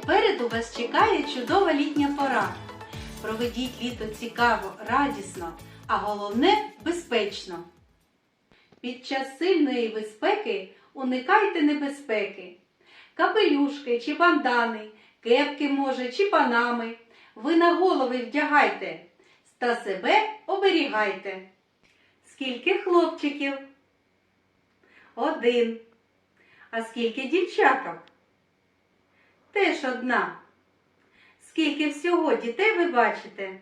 Попереду вас чекає чудова літня пора. Проведіть літо цікаво, радісно, а головне безпечно. Під час сильної безпеки уникайте небезпеки. Капелюшки чи бандани, кепки, може, чи панами. Ви на голови вдягайте та себе оберігайте. Скільки хлопчиків? Один. А скільки дівчаток? Теж одна. Скільки всього дітей ви бачите?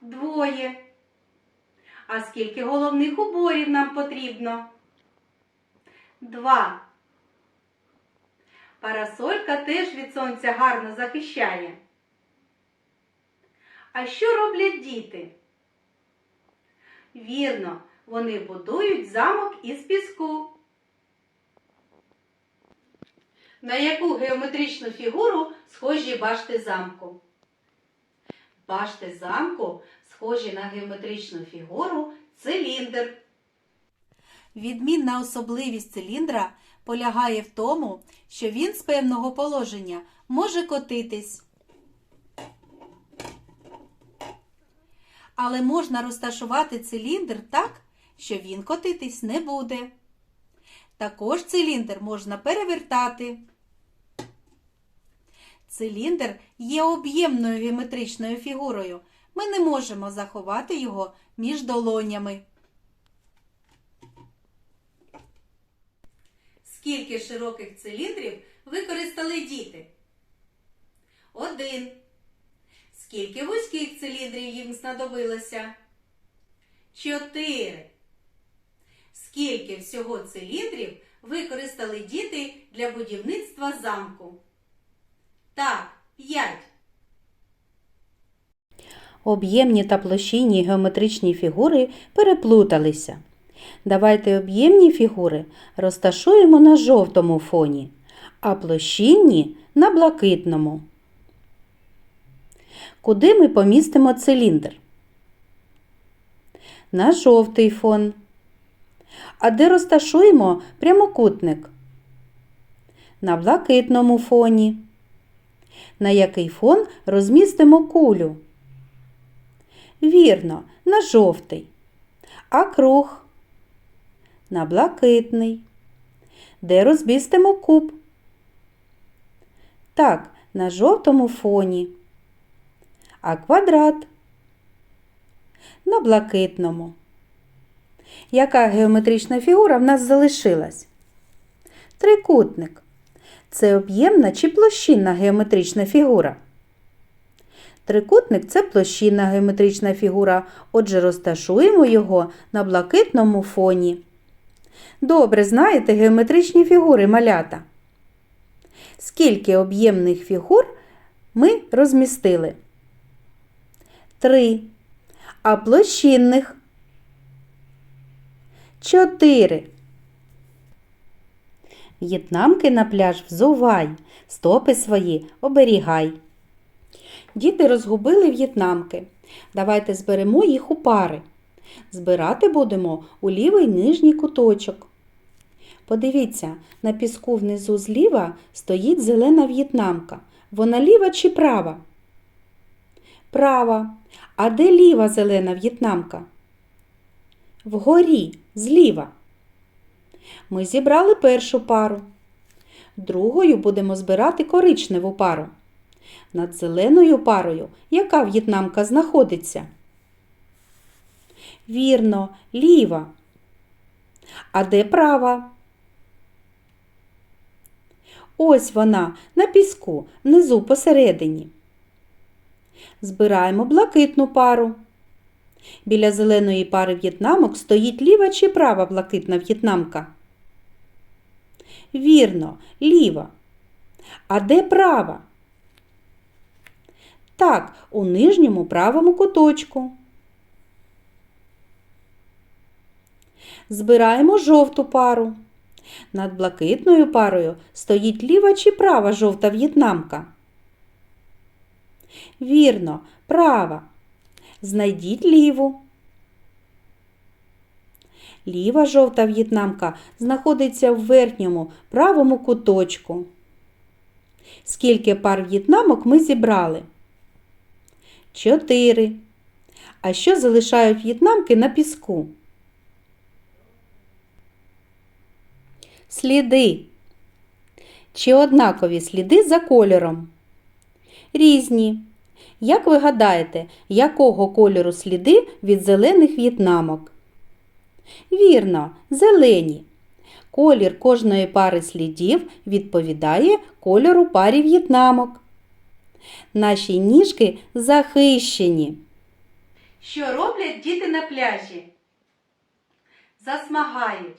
Двоє. А скільки головних уборів нам потрібно? Два. Парасолька теж від сонця гарно захищає. А що роблять діти? Вірно, вони будують замок із піску. На яку геометричну фігуру схожі башти замку? Башти замку схожі на геометричну фігуру циліндр. Відмінна особливість циліндра полягає в тому, що він з певного положення може котитись. Але можна розташувати циліндр так, що він котитись не буде. Також циліндр можна перевертати. Циліндр є об'ємною геометричною фігурою. Ми не можемо заховати його між долонями. Скільки широких циліндрів використали діти? Один. Скільки вузьких циліндрів їм знадобилося? Чотири. Скільки всього циліндрів використали діти для будівництва замку? Так, п'ять. Об'ємні та площинні геометричні фігури переплуталися. Давайте об'ємні фігури розташуємо на жовтому фоні, а площинні на блакитному. Куди ми помістимо циліндр? На жовтий фон. А де розташуємо прямокутник? На блакитному фоні. На який фон розмістимо кулю? Вірно, на жовтий. А круг? На блакитний. Де розмістимо куб? Так, на жовтому фоні. А квадрат? На блакитному. Яка геометрична фігура в нас залишилась? Трикутник. Це об'ємна чи площинна геометрична фігура? Трикутник це площинна геометрична фігура, отже, розташуємо його на блакитному фоні. Добре знаєте геометричні фігури малята. Скільки об'ємних фігур ми розмістили? Три. А площинних? Чотири. В'єтнамки на пляж взувай, стопи свої оберігай. Діти розгубили в'єтнамки. Давайте зберемо їх у пари. Збирати будемо у лівий нижній куточок. Подивіться, на піску внизу зліва стоїть зелена в'єтнамка. Вона ліва чи права? Права. А де ліва зелена в'єтнамка? Вгорі, зліва. Ми зібрали першу пару. Другою будемо збирати коричневу пару. Над зеленою парою яка в'єтнамка знаходиться? Вірно, ліва. А де права? Ось вона на піску, внизу посередині. Збираємо блакитну пару. Біля зеленої пари в'єтнамок стоїть ліва чи права блакитна в'єтнамка? Вірно, ліва. А де права? Так, у нижньому правому куточку. Збираємо жовту пару. Над блакитною парою стоїть ліва чи права жовта в'єтнамка. Вірно, права. Знайдіть ліву. Ліва жовта в'єтнамка знаходиться в верхньому правому куточку. Скільки пар в'єтнамок ми зібрали? Чотири. А що залишають в'єтнамки на піску? Сліди. Чи однакові сліди за кольором? Різні. Як ви гадаєте, якого кольору сліди від зелених в'єтнамок? Вірно, зелені. Колір кожної пари слідів відповідає кольору парі в'єтнамок. Наші ніжки захищені. Що роблять діти на пляжі? Засмагають.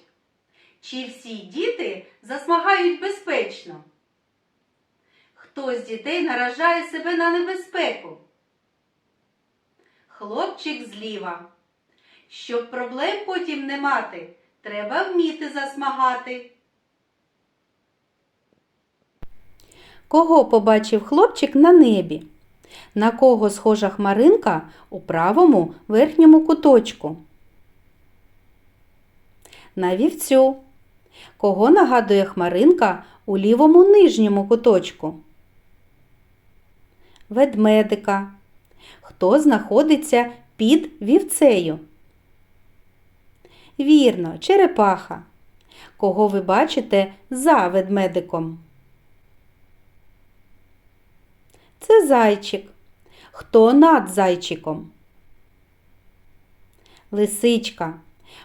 Чи всі діти засмагають безпечно? Хто з дітей наражає себе на небезпеку? Хлопчик зліва. Щоб проблем потім не мати, треба вміти засмагати. Кого побачив хлопчик на небі? На кого схожа хмаринка у правому верхньому куточку? На вівцю. Кого нагадує хмаринка у лівому нижньому куточку? Ведмедика. Хто знаходиться під вівцею? Вірно, черепаха. Кого ви бачите за ведмедиком? Це зайчик. Хто над зайчиком? Лисичка.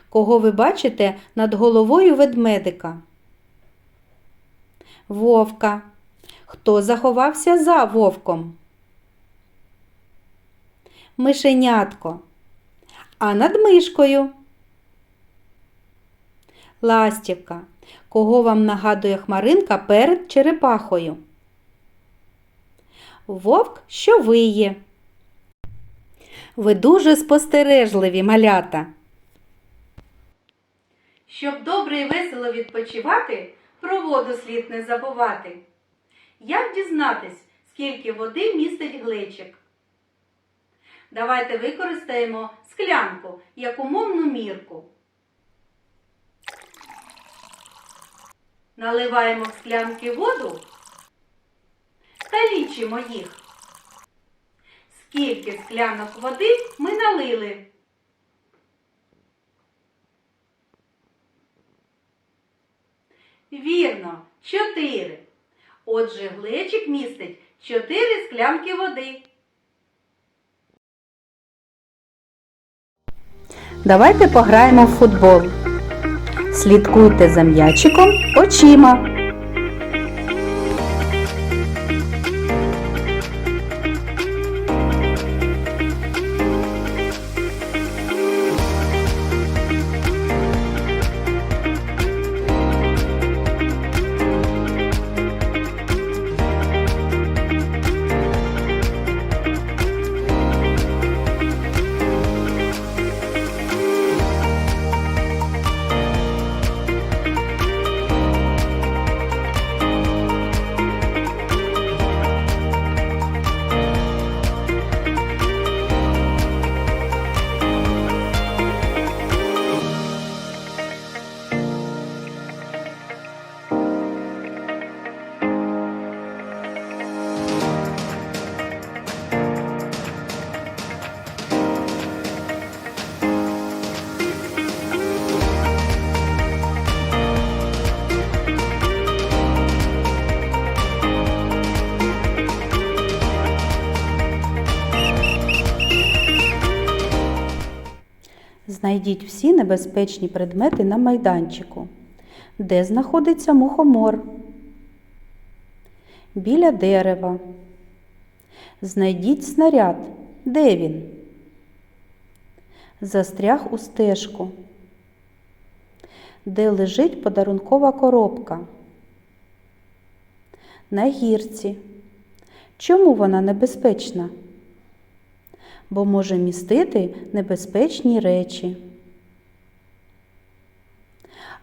Кого ви бачите над головою ведмедика? Вовка. Хто заховався за вовком? Мишенятко. А над мишкою? Ластівка. Кого вам нагадує хмаринка перед черепахою? Вовк, що виє. Ви дуже спостережливі малята. Щоб добре і весело відпочивати, про воду слід не забувати. Як дізнатись, скільки води містить глечик? Давайте використаємо склянку як умовну мірку. Наливаємо в склянки воду та лічимо їх. Скільки склянок води ми налили? Вірно, чотири. Отже, глечик містить чотири склянки води. Давайте пограємо в футбол. Слідкуйте за м'ячиком очима. Знайдіть всі небезпечні предмети на майданчику. Де знаходиться мухомор? Біля дерева. Знайдіть снаряд. Де він? Застряг у стежку. Де лежить подарункова коробка? на гірці. Чому вона небезпечна? Бо може містити небезпечні речі.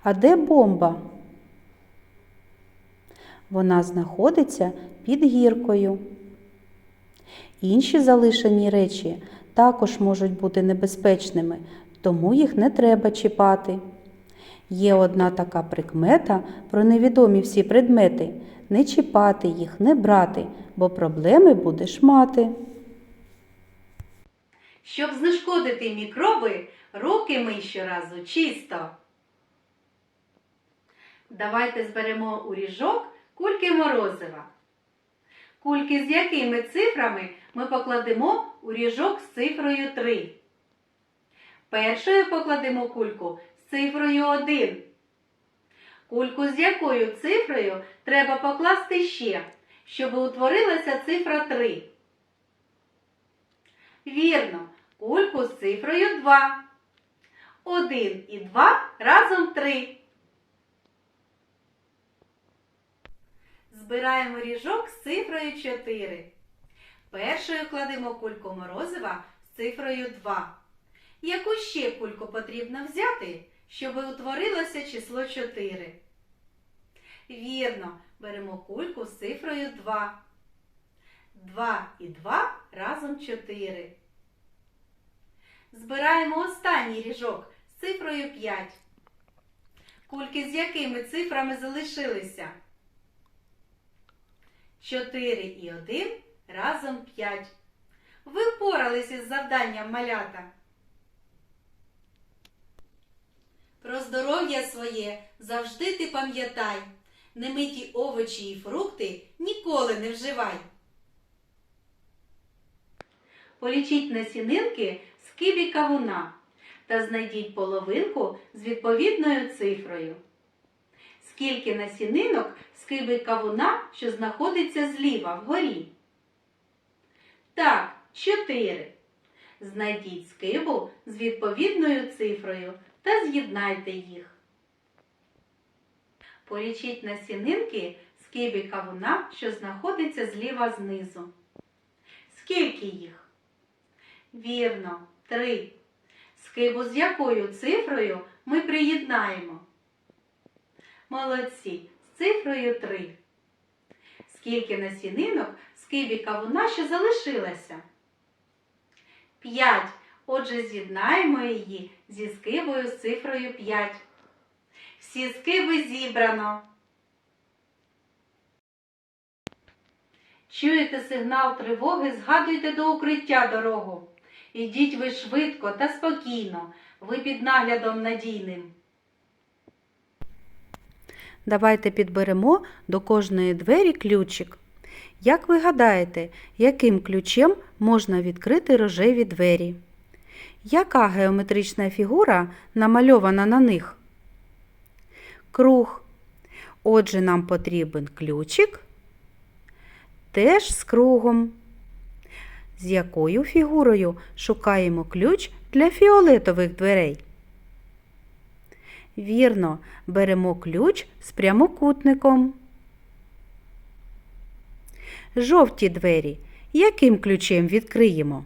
А де бомба? Вона знаходиться під гіркою. Інші залишені речі також можуть бути небезпечними, тому їх не треба чіпати. Є одна така прикмета про невідомі всі предмети не чіпати їх, не брати, бо проблеми будеш мати. Щоб знешкодити мікроби, руки мий щоразу чисто. Давайте зберемо у ріжок кульки морозива. Кульки з якими цифрами ми покладемо у ріжок з цифрою 3. Першою покладемо кульку з цифрою 1. Кульку з якою цифрою треба покласти ще, щоб утворилася цифра 3. Вірно, кульку з цифрою 2. 1 і 2 разом 3. Збираємо ріжок з цифрою 4. Першою кладемо кульку морозива з цифрою 2. Яку ще кульку потрібно взяти, щоб утворилося число 4? Вірно, беремо кульку з цифрою 2. 2 і 2 разом 4. Збираємо останній ріжок з цифрою 5. Кульки з якими цифрами залишилися? 4 і 1 разом 5. Ви впоралися з завданням малята. Про здоров'я своє завжди ти пам'ятай. Немиті овочі і фрукти ніколи не вживай. Полічіть насінинки з кибі кавуна та знайдіть половинку з відповідною цифрою. Скільки насінинок з киби кавуна, що знаходиться зліва вгорі? Так, чотири. Знайдіть скибу з відповідною цифрою та з'єднайте їх. Полічіть насінинки з кибі кавуна, що знаходиться зліва знизу. Скільки їх? Вірно, три. Скибу з якою цифрою ми приєднаємо? Молодці, з цифрою 3. Скільки насінинок з кибі кавуна ще залишилося? 5. Отже, з'єднаємо її зі скибою з цифрою 5. Всі скиби зібрано. Чуєте сигнал тривоги, згадуйте до укриття дорогу. Ідіть ви швидко та спокійно, ви під наглядом надійним. Давайте підберемо до кожної двері ключик. Як ви гадаєте, яким ключем можна відкрити рожеві двері? Яка геометрична фігура намальована на них? Круг. Отже, нам потрібен ключик теж з кругом. З якою фігурою шукаємо ключ для фіолетових дверей? Вірно, беремо ключ з прямокутником. Жовті двері. Яким ключем відкриємо?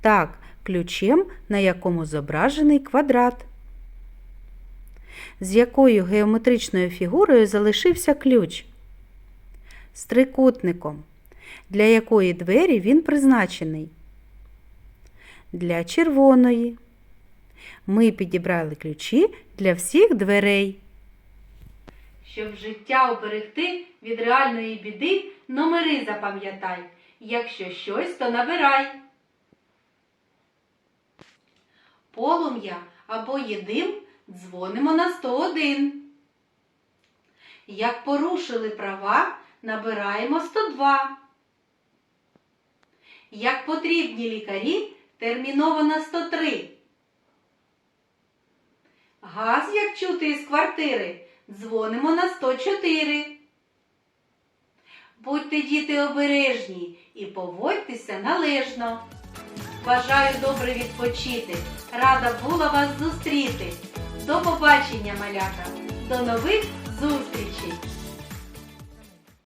Так, ключем, на якому зображений квадрат. З якою геометричною фігурою залишився ключ? З трикутником. Для якої двері він призначений? Для червоної. Ми підібрали ключі для всіх дверей. Щоб життя оберегти від реальної біди, номери запам'ятай. Якщо щось, то набирай. Полум'я або єдим дзвонимо на 101. Як порушили права, набираємо 102. Як потрібні лікарі, терміново на 103. Газ, як чути із квартири, дзвонимо на 104. Будьте діти обережні і поводьтеся належно. Бажаю добре відпочити. Рада була вас зустріти. До побачення, малята. До нових зустрічей!